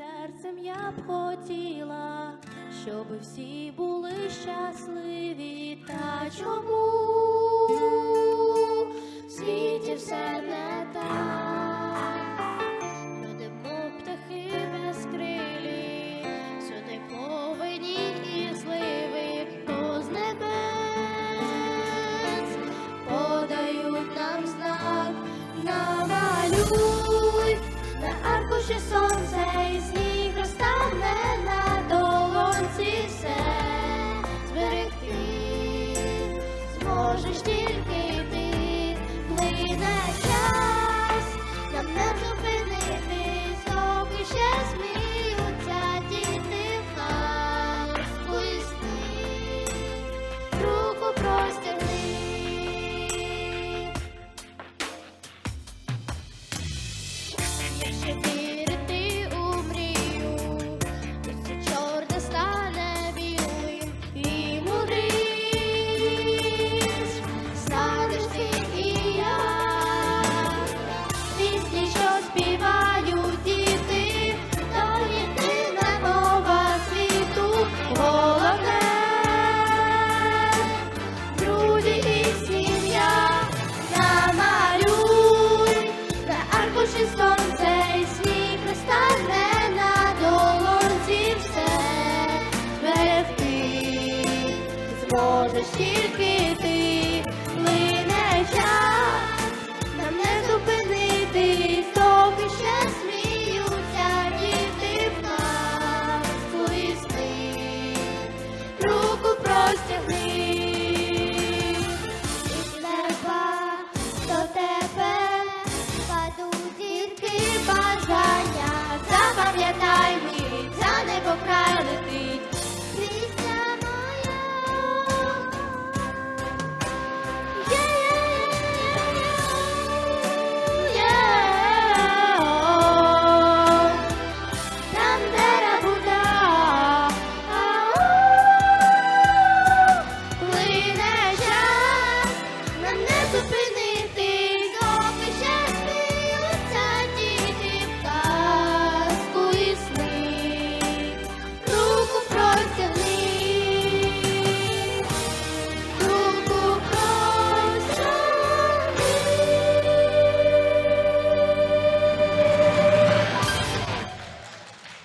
серцем я б хотіла, щоб всі були щасливі. Та чому зможеш тільки ти, плине час, нам не зупинитись, доки ще сміються діти в нас. Весни, руку простягни. Якщо ти Mississippi.